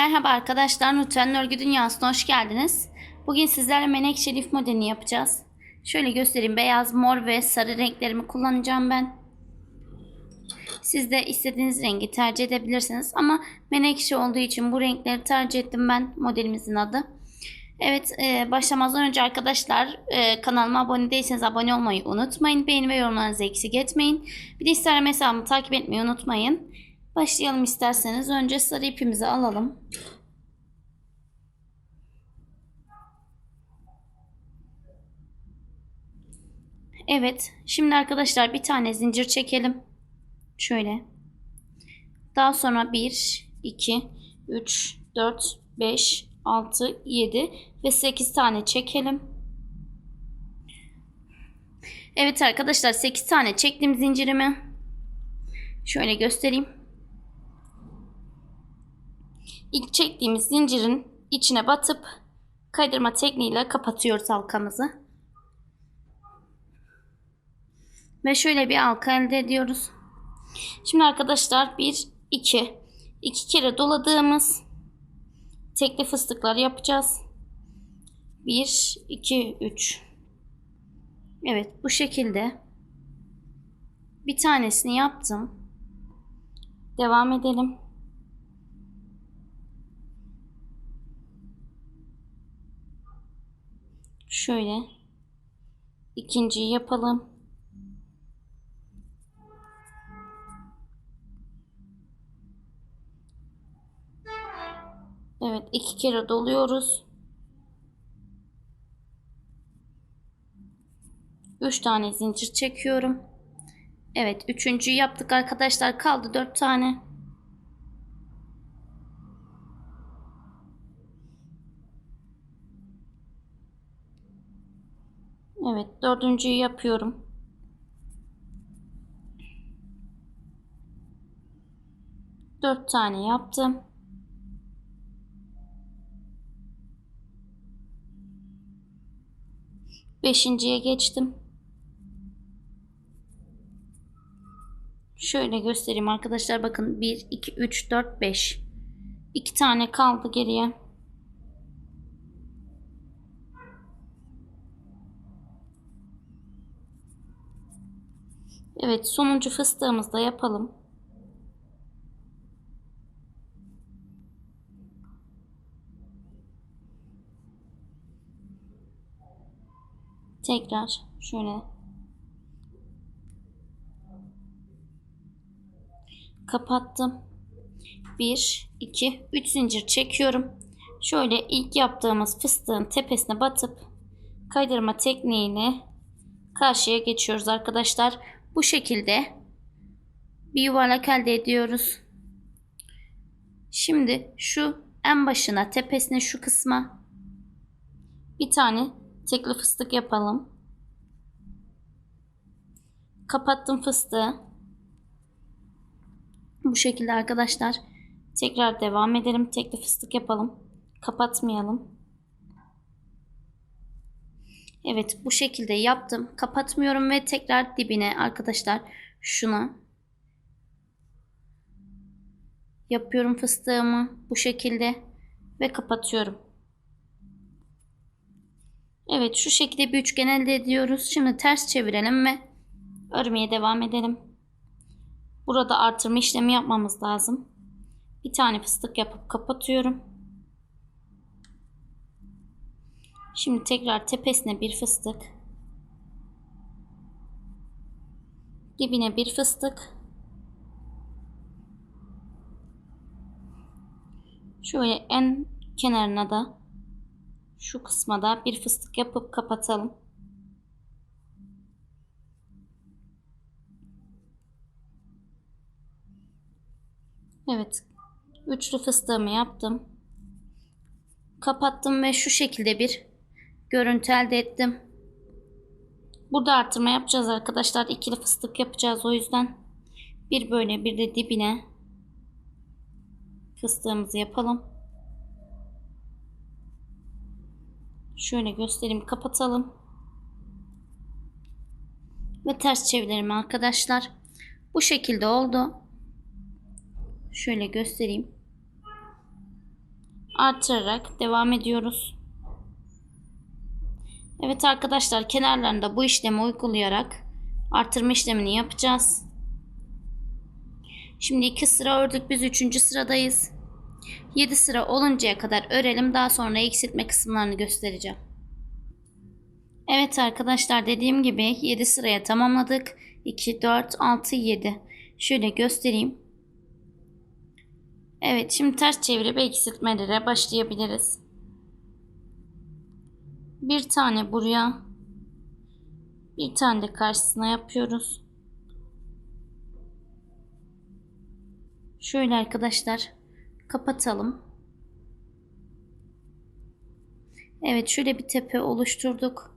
Merhaba arkadaşlar, Nutren Örgü Dünyası'na hoş geldiniz. Bugün sizlerle menekşe lif modelini yapacağız. Şöyle göstereyim, beyaz, mor ve sarı renklerimi kullanacağım ben. Siz de istediğiniz rengi tercih edebilirsiniz ama menekşe olduğu için bu renkleri tercih ettim ben, modelimizin adı. Evet, e, başlamazdan önce arkadaşlar e, kanalıma abone değilseniz abone olmayı unutmayın. Beğeni ve yorumlarınızı eksik etmeyin. Bir de Instagram hesabımı takip etmeyi unutmayın. Başlayalım isterseniz. Önce sarı ipimizi alalım. Evet. Şimdi arkadaşlar bir tane zincir çekelim. Şöyle. Daha sonra 1, 2, 3, 4, 5, 6, 7 ve 8 tane çekelim. Evet arkadaşlar 8 tane çektim zincirimi. Şöyle göstereyim. İlk çektiğimiz zincirin içine batıp kaydırma tekniğiyle kapatıyoruz halkamızı. Ve şöyle bir halka elde ediyoruz. Şimdi arkadaşlar 1 2 2 kere doladığımız tekli fıstıklar yapacağız. 1 2 3 Evet bu şekilde bir tanesini yaptım. Devam edelim. Şöyle ikinciyi yapalım. Evet iki kere doluyoruz. Üç tane zincir çekiyorum. Evet üçüncüyü yaptık arkadaşlar. Kaldı dört tane. Evet dördüncüyü yapıyorum. Dört tane yaptım. Beşinciye geçtim. Şöyle göstereyim arkadaşlar. Bakın 1, 2, 3, 4, 5. 2 tane kaldı geriye. Evet sonuncu fıstığımızı da yapalım. Tekrar şöyle kapattım. 1 2 3 zincir çekiyorum. Şöyle ilk yaptığımız fıstığın tepesine batıp kaydırma tekniğiyle karşıya geçiyoruz arkadaşlar. Bu şekilde bir yuvarlak elde ediyoruz. Şimdi şu en başına tepesine şu kısma bir tane tekli fıstık yapalım. Kapattım fıstığı. Bu şekilde arkadaşlar. Tekrar devam edelim. Tekli fıstık yapalım. Kapatmayalım. Evet bu şekilde yaptım. Kapatmıyorum ve tekrar dibine arkadaşlar şuna yapıyorum fıstığımı bu şekilde ve kapatıyorum. Evet şu şekilde bir üçgen elde ediyoruz. Şimdi ters çevirelim ve örmeye devam edelim. Burada artırma işlemi yapmamız lazım. Bir tane fıstık yapıp kapatıyorum. Şimdi tekrar tepesine bir fıstık. Dibine bir fıstık. Şöyle en kenarına da şu kısma da bir fıstık yapıp kapatalım. Evet. Üçlü fıstığımı yaptım. Kapattım ve şu şekilde bir görüntü elde ettim. Burada artırma yapacağız arkadaşlar. İkili fıstık yapacağız o yüzden. Bir böyle bir de dibine fıstığımızı yapalım. Şöyle göstereyim kapatalım. Ve ters çevirelim arkadaşlar. Bu şekilde oldu. Şöyle göstereyim. artırarak devam ediyoruz. Evet arkadaşlar kenarlarında bu işlemi uygulayarak artırma işlemini yapacağız. Şimdi iki sıra ördük biz üçüncü sıradayız. 7 sıra oluncaya kadar örelim daha sonra eksiltme kısımlarını göstereceğim. Evet arkadaşlar dediğim gibi 7 sıraya tamamladık. 2, 4, 6, 7. Şöyle göstereyim. Evet şimdi ters çevirip eksiltmelere başlayabiliriz. Bir tane buraya. Bir tane de karşısına yapıyoruz. Şöyle arkadaşlar kapatalım. Evet şöyle bir tepe oluşturduk.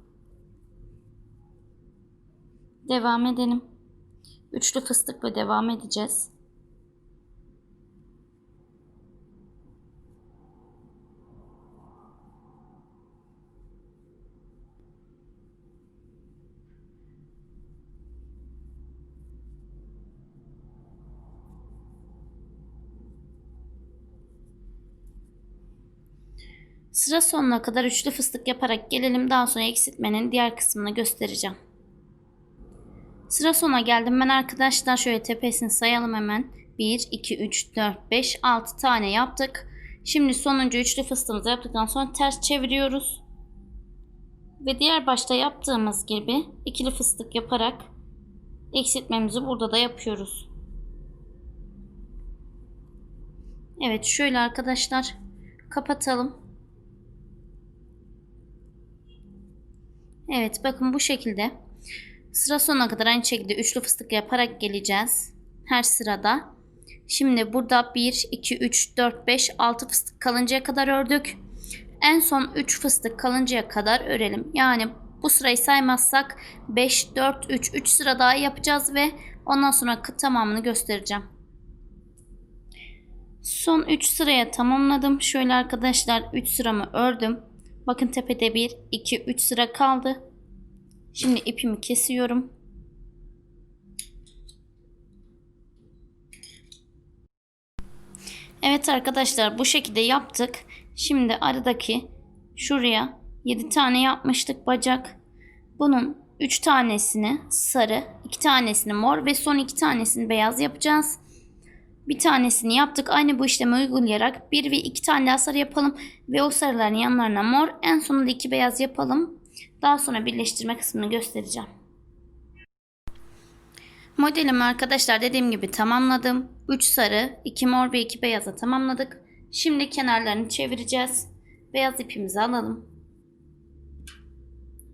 Devam edelim. Üçlü fıstıkla devam edeceğiz. Sıra sonuna kadar üçlü fıstık yaparak gelelim. Daha sonra eksiltmenin diğer kısmını göstereceğim. Sıra sona geldim ben arkadaşlar. Şöyle tepesini sayalım hemen. 1, 2, 3, 4, 5, 6 tane yaptık. Şimdi sonuncu üçlü fıstığımızı yaptıktan sonra ters çeviriyoruz. Ve diğer başta yaptığımız gibi ikili fıstık yaparak eksiltmemizi burada da yapıyoruz. Evet şöyle arkadaşlar kapatalım. Evet bakın bu şekilde sıra sonuna kadar aynı şekilde üçlü fıstık yaparak geleceğiz. Her sırada. Şimdi burada 1, 2, 3, 4, 5, 6 fıstık kalıncaya kadar ördük. En son 3 fıstık kalıncaya kadar örelim. Yani bu sırayı saymazsak 5, 4, 3, 3 sıra daha yapacağız ve ondan sonra tamamını göstereceğim. Son 3 sıraya tamamladım. Şöyle arkadaşlar 3 sıramı ördüm. Bakın tepede 1, 2, 3 sıra kaldı. Şimdi ipimi kesiyorum. Evet arkadaşlar bu şekilde yaptık. Şimdi aradaki şuraya 7 tane yapmıştık bacak. Bunun 3 tanesini sarı, 2 tanesini mor ve son 2 tanesini beyaz yapacağız. Bir tanesini yaptık. Aynı bu işlemi uygulayarak bir ve iki tane daha sarı yapalım. Ve o sarıların yanlarına mor. En sonunda iki beyaz yapalım. Daha sonra birleştirme kısmını göstereceğim. Modelimi arkadaşlar dediğim gibi tamamladım. 3 sarı, 2 mor ve 2 beyaza tamamladık. Şimdi kenarlarını çevireceğiz. Beyaz ipimizi alalım.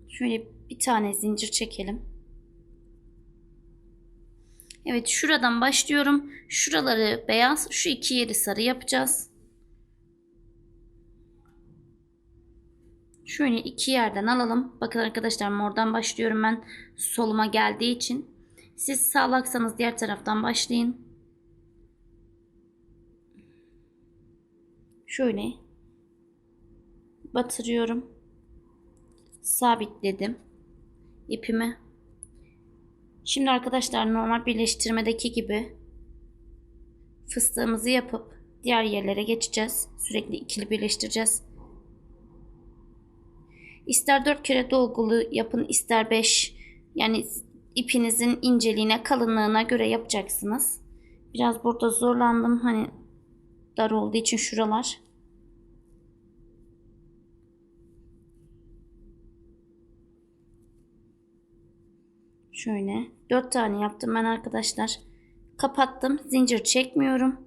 Şöyle bir tane zincir çekelim. Evet şuradan başlıyorum. Şuraları beyaz, şu iki yeri sarı yapacağız. Şöyle iki yerden alalım. Bakın arkadaşlar mordan başlıyorum ben soluma geldiği için. Siz sağlaksanız diğer taraftan başlayın. Şöyle batırıyorum. Sabitledim ipimi. Şimdi arkadaşlar normal birleştirmedeki gibi fıstığımızı yapıp diğer yerlere geçeceğiz. Sürekli ikili birleştireceğiz. İster 4 kere dolgulu yapın ister 5 yani ipinizin inceliğine kalınlığına göre yapacaksınız. Biraz burada zorlandım hani dar olduğu için şuralar. Şöyle 4 tane yaptım ben arkadaşlar. Kapattım. Zincir çekmiyorum.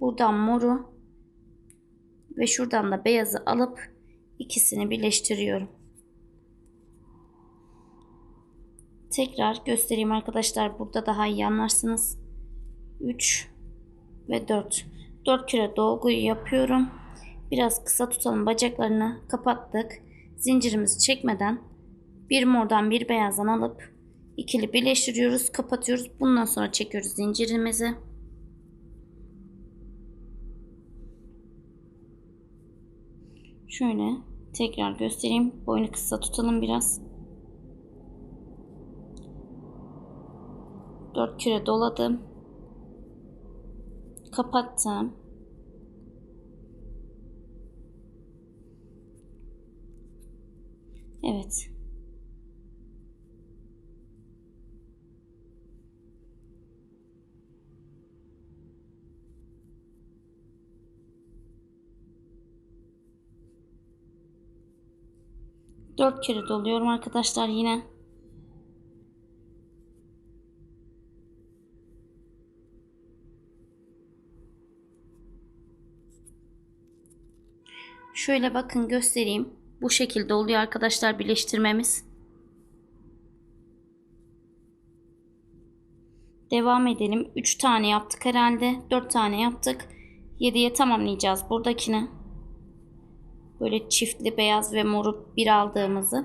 Buradan moru ve şuradan da beyazı alıp ikisini birleştiriyorum. Tekrar göstereyim arkadaşlar. Burada daha iyi anlarsınız. 3 ve 4. 4 kere dolguyu yapıyorum. Biraz kısa tutalım bacaklarını kapattık. Zincirimizi çekmeden bir mordan bir beyazdan alıp ikili birleştiriyoruz, kapatıyoruz. Bundan sonra çekiyoruz zincirimizi. Şöyle tekrar göstereyim. Boynu kısa tutalım biraz. 4 küre doladım. Kapattım. Evet. Dört kere doluyorum arkadaşlar yine. Şöyle bakın göstereyim. Bu şekilde oluyor arkadaşlar birleştirmemiz. Devam edelim. 3 tane yaptık herhalde. 4 tane yaptık. 7'ye tamamlayacağız buradakini. Böyle çiftli beyaz ve moru bir aldığımızı.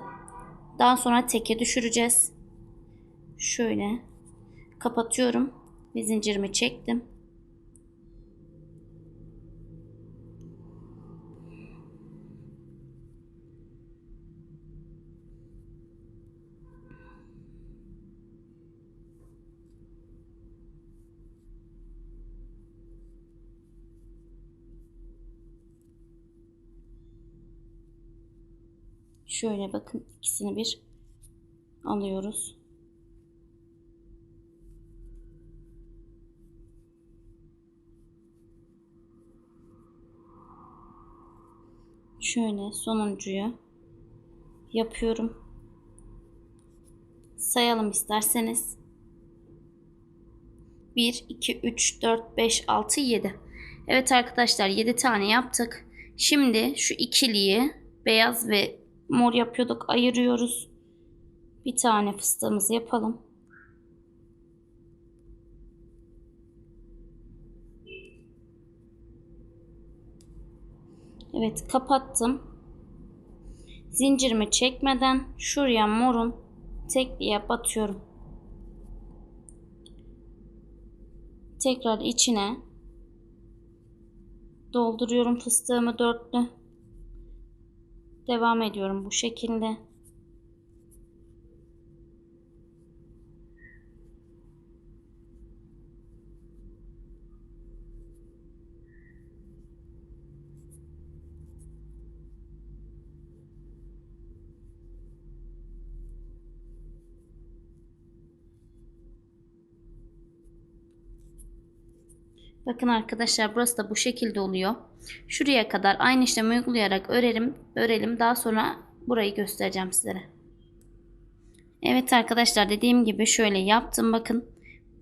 Daha sonra teke düşüreceğiz. Şöyle kapatıyorum ve zincirimi çektim. Şöyle bakın ikisini bir alıyoruz. Şöyle sonuncuyu yapıyorum. Sayalım isterseniz. 1, 2, 3, 4, 5, 6, 7. Evet arkadaşlar 7 tane yaptık. Şimdi şu ikiliyi beyaz ve mor yapıyorduk ayırıyoruz. Bir tane fıstığımızı yapalım. Evet kapattım. Zincirimi çekmeden şuraya morun tekliğe batıyorum. Tekrar içine dolduruyorum fıstığımı dörtlü. Devam ediyorum bu şekilde. Bakın arkadaşlar burası da bu şekilde oluyor. Şuraya kadar aynı işlemi uygulayarak örelim, örelim. Daha sonra burayı göstereceğim sizlere. Evet arkadaşlar dediğim gibi şöyle yaptım. Bakın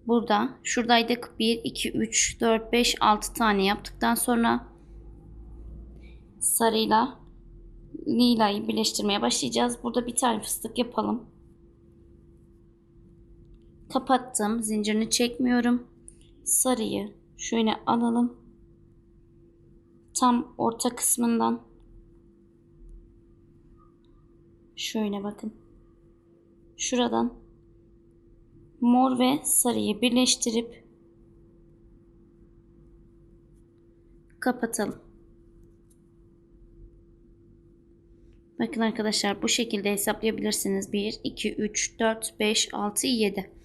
burada şuradaydık. 1, 2, 3, 4, 5, 6 tane yaptıktan sonra sarıyla lilayı birleştirmeye başlayacağız. Burada bir tane fıstık yapalım. Kapattım. Zincirini çekmiyorum. Sarıyı şöyle alalım. Tam orta kısmından şöyle bakın. Şuradan mor ve sarıyı birleştirip kapatalım. Bakın arkadaşlar bu şekilde hesaplayabilirsiniz. 1, 2, 3, 4, 5, 6, 7.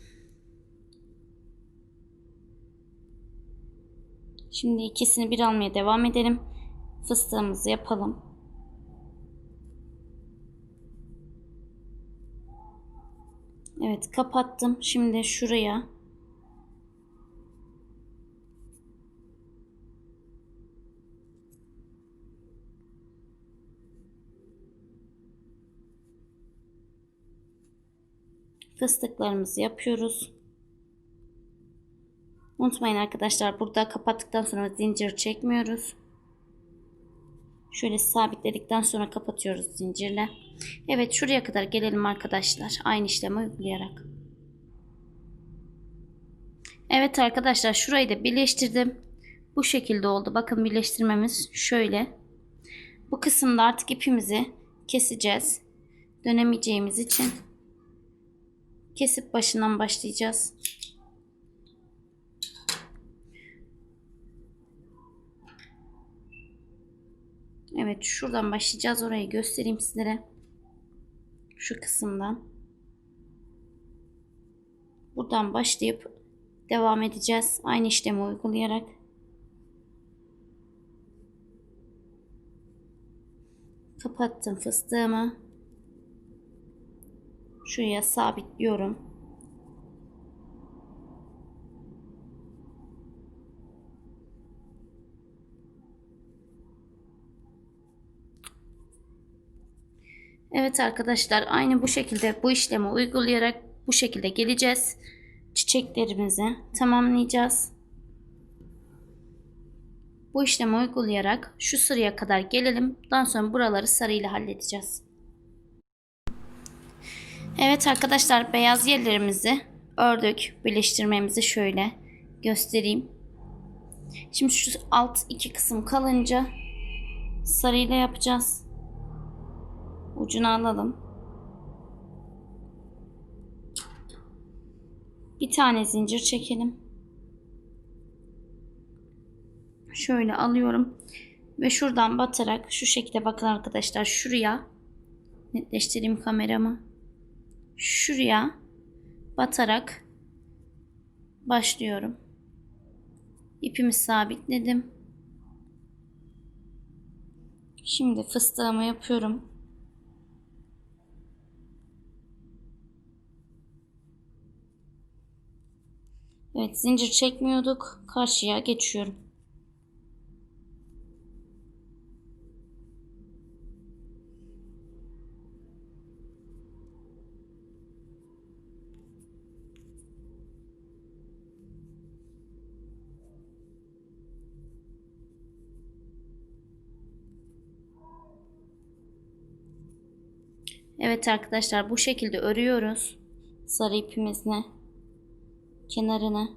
Şimdi ikisini bir almaya devam edelim. Fıstığımızı yapalım. Evet kapattım. Şimdi şuraya fıstıklarımızı yapıyoruz. Unutmayın arkadaşlar burada kapattıktan sonra zincir çekmiyoruz. Şöyle sabitledikten sonra kapatıyoruz zincirle. Evet şuraya kadar gelelim arkadaşlar. Aynı işlemi uygulayarak. Evet arkadaşlar şurayı da birleştirdim. Bu şekilde oldu. Bakın birleştirmemiz şöyle. Bu kısımda artık ipimizi keseceğiz. Dönemeyeceğimiz için kesip başından başlayacağız. Evet şuradan başlayacağız. Orayı göstereyim sizlere. Şu kısımdan. Buradan başlayıp devam edeceğiz. Aynı işlemi uygulayarak. Kapattım fıstığımı. Şuraya sabitliyorum. Evet arkadaşlar aynı bu şekilde bu işlemi uygulayarak bu şekilde geleceğiz. Çiçeklerimizi tamamlayacağız. Bu işlemi uygulayarak şu sıraya kadar gelelim. Daha sonra buraları sarıyla halledeceğiz. Evet arkadaşlar beyaz yerlerimizi ördük. Birleştirmemizi şöyle göstereyim. Şimdi şu alt iki kısım kalınca sarıyla yapacağız. Ucunu alalım. Bir tane zincir çekelim. Şöyle alıyorum. Ve şuradan batarak şu şekilde bakın arkadaşlar şuraya netleştireyim kameramı. Şuraya batarak başlıyorum. İpimi sabitledim. Şimdi fıstığımı yapıyorum. Evet zincir çekmiyorduk. Karşıya geçiyorum. Evet arkadaşlar bu şekilde örüyoruz. Sarı ipimizle kenarını.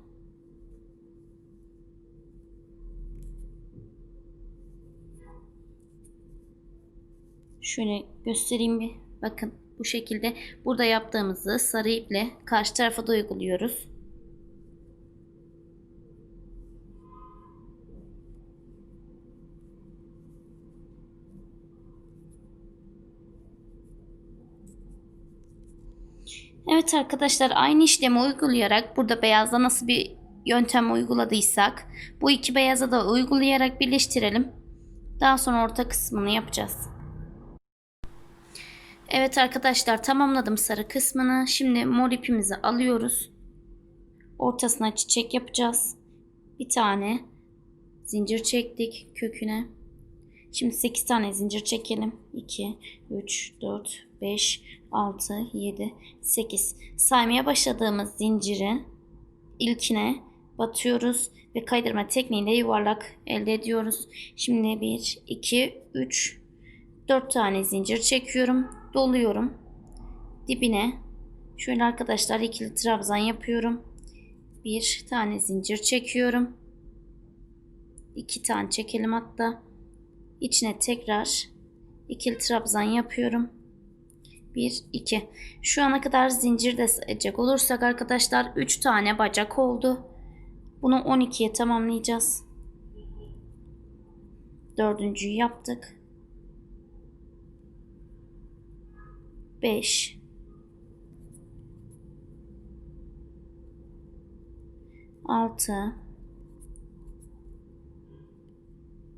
Şöyle göstereyim bir. Bakın bu şekilde burada yaptığımızı sarı iple karşı tarafa da uyguluyoruz. Evet arkadaşlar aynı işlemi uygulayarak burada beyazda nasıl bir yöntem uyguladıysak bu iki beyaza da uygulayarak birleştirelim. Daha sonra orta kısmını yapacağız. Evet arkadaşlar tamamladım sarı kısmını. Şimdi mor ipimizi alıyoruz. Ortasına çiçek yapacağız. Bir tane zincir çektik köküne. Şimdi 8 tane zincir çekelim. 2, 3, 4, 5, 6, 7, 8. Saymaya başladığımız zinciri ilkine batıyoruz ve kaydırma tekniğiyle yuvarlak elde ediyoruz. Şimdi 1, 2, 3, 4 tane zincir çekiyorum. Doluyorum. Dibine şöyle arkadaşlar ikili trabzan yapıyorum. Bir tane zincir çekiyorum. İki tane çekelim hatta. İçine tekrar ikili trabzan yapıyorum. 1 2. Şu ana kadar zincir de sayacak olursak arkadaşlar 3 tane bacak oldu. Bunu 12'ye tamamlayacağız. Dördüncüyü yaptık. 5 6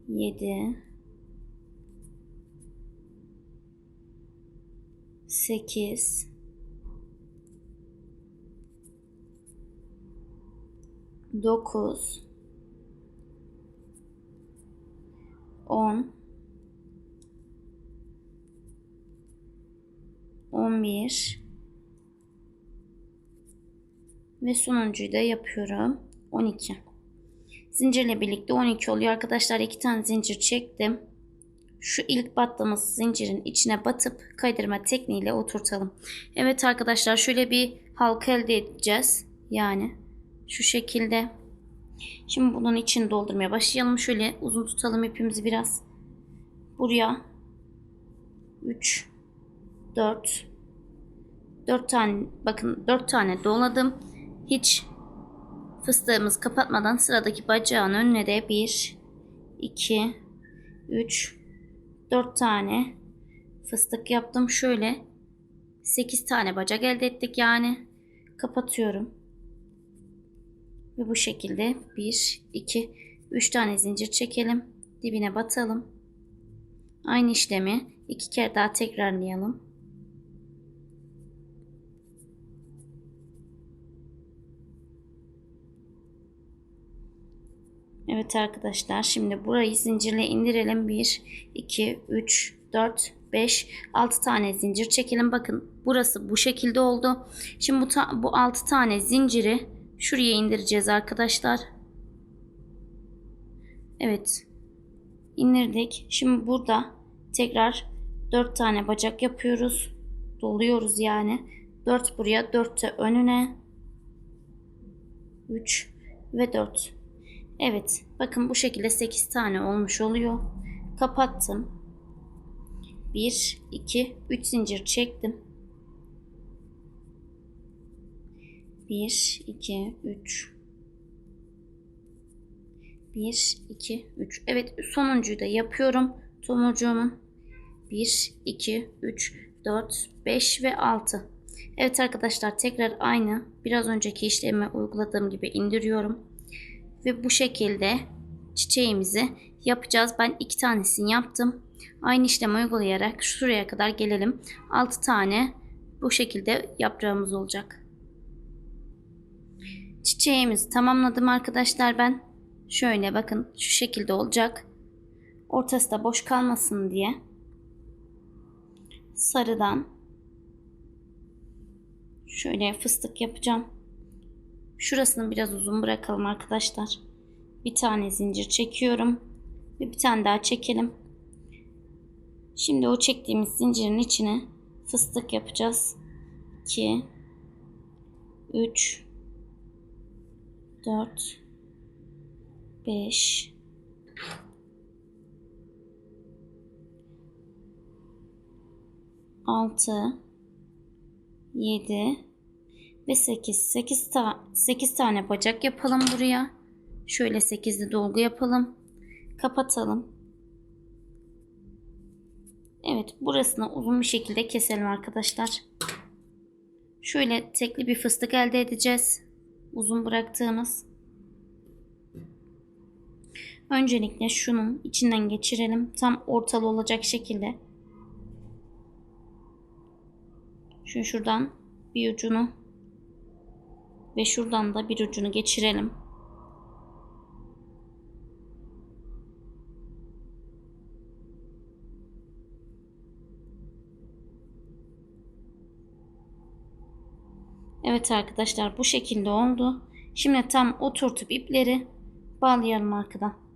7 8 9 10 11 ve sonuncuyu da yapıyorum. 12 zincirle birlikte 12 oluyor. Arkadaşlar iki tane zincir çektim şu ilk battığımız zincirin içine batıp kaydırma tekniğiyle oturtalım. Evet arkadaşlar şöyle bir halka elde edeceğiz. Yani şu şekilde. Şimdi bunun içini doldurmaya başlayalım. Şöyle uzun tutalım ipimizi biraz. Buraya 3 4 4 tane bakın 4 tane doladım. Hiç fıstığımız kapatmadan sıradaki bacağın önüne de 1 2 3 4 tane fıstık yaptım. Şöyle 8 tane bacak elde ettik yani. Kapatıyorum. Ve bu şekilde 1, 2, 3 tane zincir çekelim. Dibine batalım. Aynı işlemi iki kere daha tekrarlayalım. Evet arkadaşlar şimdi burayı zincirle indirelim. 1, 2, 3, 4, 5, 6 tane zincir çekelim. Bakın burası bu şekilde oldu. Şimdi bu, ta- bu 6 tane zinciri şuraya indireceğiz arkadaşlar. Evet. indirdik. Şimdi burada tekrar 4 tane bacak yapıyoruz. Doluyoruz yani. 4 buraya 4 de önüne. 3 ve 4. Evet. Bakın bu şekilde 8 tane olmuş oluyor. Kapattım. 1, 2, 3 zincir çektim. 1, 2, 3. 1, 2, 3. Evet sonuncuyu da yapıyorum. Tomurcuğumun 1, 2, 3, 4, 5 ve 6. Evet arkadaşlar tekrar aynı biraz önceki işlemi uyguladığım gibi indiriyorum. Ve bu şekilde çiçeğimizi yapacağız. Ben iki tanesini yaptım. Aynı işlemi uygulayarak şuraya kadar gelelim. 6 tane bu şekilde yaprağımız olacak. Çiçeğimizi tamamladım arkadaşlar ben. Şöyle bakın şu şekilde olacak. Ortası da boş kalmasın diye sarıdan şöyle fıstık yapacağım. Şurasını biraz uzun bırakalım arkadaşlar. Bir tane zincir çekiyorum ve bir tane daha çekelim. Şimdi o çektiğimiz zincirin içine fıstık yapacağız. 2 3 4 5 6 7 ve 8 8 ta 8 tane bacak yapalım buraya. Şöyle 8'li dolgu yapalım. Kapatalım. Evet, burasını uzun bir şekilde keselim arkadaşlar. Şöyle tekli bir fıstık elde edeceğiz. Uzun bıraktığımız. Öncelikle şunun içinden geçirelim. Tam ortalı olacak şekilde. Şu şuradan bir ucunu ve şuradan da bir ucunu geçirelim. Evet arkadaşlar bu şekilde oldu. Şimdi tam oturtup ipleri bağlayalım arkadan.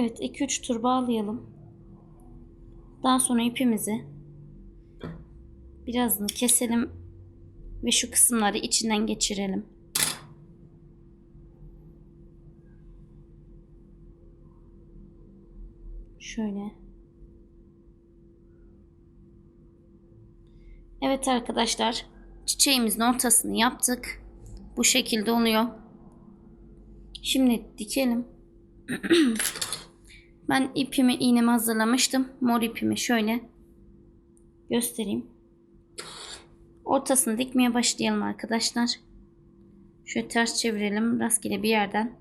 Evet 2-3 tur bağlayalım. Daha sonra ipimizi birazını keselim ve şu kısımları içinden geçirelim. Şöyle. Evet arkadaşlar çiçeğimizin ortasını yaptık. Bu şekilde oluyor. Şimdi dikelim. ben ipimi iğnemi hazırlamıştım. Mor ipimi şöyle göstereyim. Ortasını dikmeye başlayalım arkadaşlar. Şöyle ters çevirelim. Rastgele bir yerden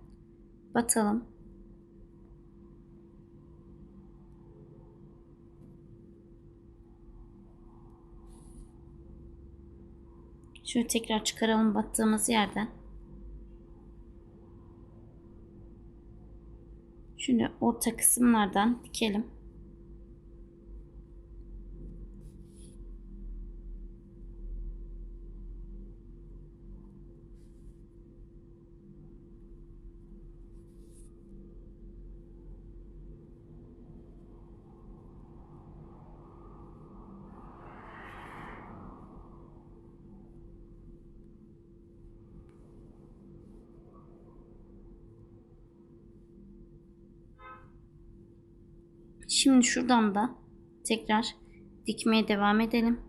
batalım. Şöyle tekrar çıkaralım battığımız yerden. Şimdi orta kısımlardan dikelim. Şimdi şuradan da tekrar dikmeye devam edelim.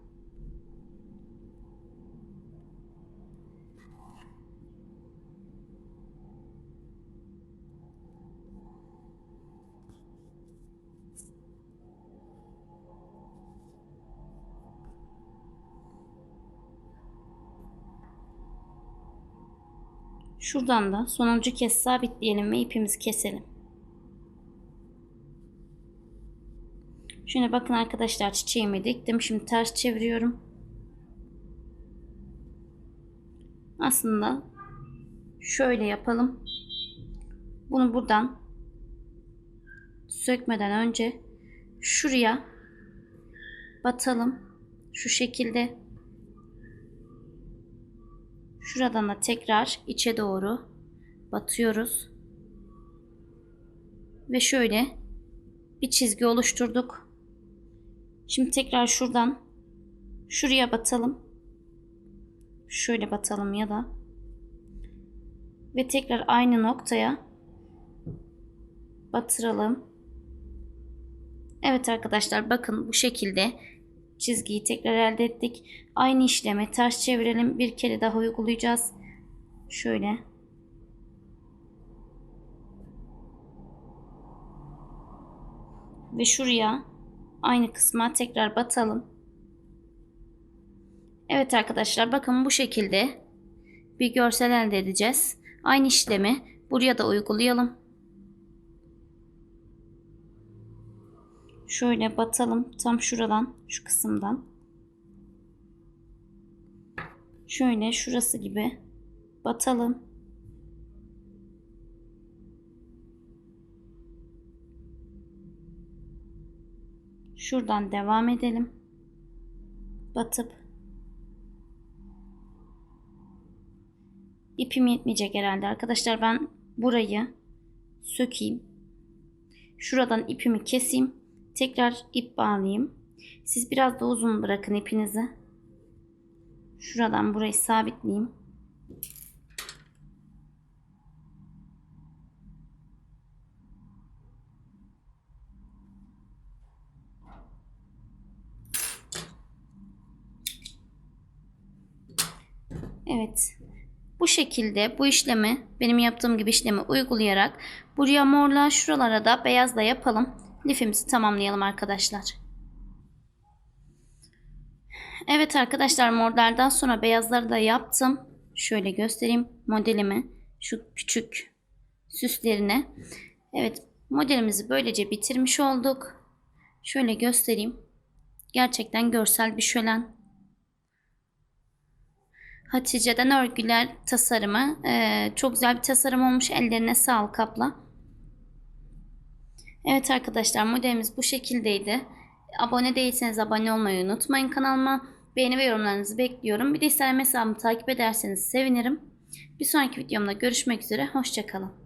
Şuradan da sonuncu kez sabitleyelim ve ipimizi keselim. Şöyle bakın arkadaşlar çiçeğimi diktim. Şimdi ters çeviriyorum. Aslında şöyle yapalım. Bunu buradan sökmeden önce şuraya batalım. Şu şekilde. Şuradan da tekrar içe doğru batıyoruz. Ve şöyle bir çizgi oluşturduk. Şimdi tekrar şuradan şuraya batalım. Şöyle batalım ya da ve tekrar aynı noktaya batıralım. Evet arkadaşlar bakın bu şekilde çizgiyi tekrar elde ettik. Aynı işlemi ters çevirelim. Bir kere daha uygulayacağız. Şöyle. Ve şuraya aynı kısma tekrar batalım. Evet arkadaşlar bakın bu şekilde bir görsel elde edeceğiz. Aynı işlemi buraya da uygulayalım. Şöyle batalım tam şuradan şu kısımdan. Şöyle şurası gibi batalım. Şuradan devam edelim. Batıp ipim yetmeyecek herhalde arkadaşlar ben burayı sökeyim. Şuradan ipimi keseyim. Tekrar ip bağlayayım. Siz biraz da uzun bırakın ipinizi. Şuradan burayı sabitleyeyim. Evet. Bu şekilde bu işlemi benim yaptığım gibi işlemi uygulayarak buraya morla şuralara da beyazla yapalım. Lifimizi tamamlayalım arkadaşlar. Evet arkadaşlar morlardan sonra beyazları da yaptım. Şöyle göstereyim modelimi. Şu küçük süslerine. Evet modelimizi böylece bitirmiş olduk. Şöyle göstereyim. Gerçekten görsel bir şölen. Hatice'den örgüler tasarımı. Ee, çok güzel bir tasarım olmuş. Ellerine sağlık abla. Evet arkadaşlar modelimiz bu şekildeydi. Abone değilseniz abone olmayı unutmayın kanalıma. Beğeni ve yorumlarınızı bekliyorum. Bir de Instagram hesabımı takip ederseniz sevinirim. Bir sonraki videomda görüşmek üzere. Hoşçakalın.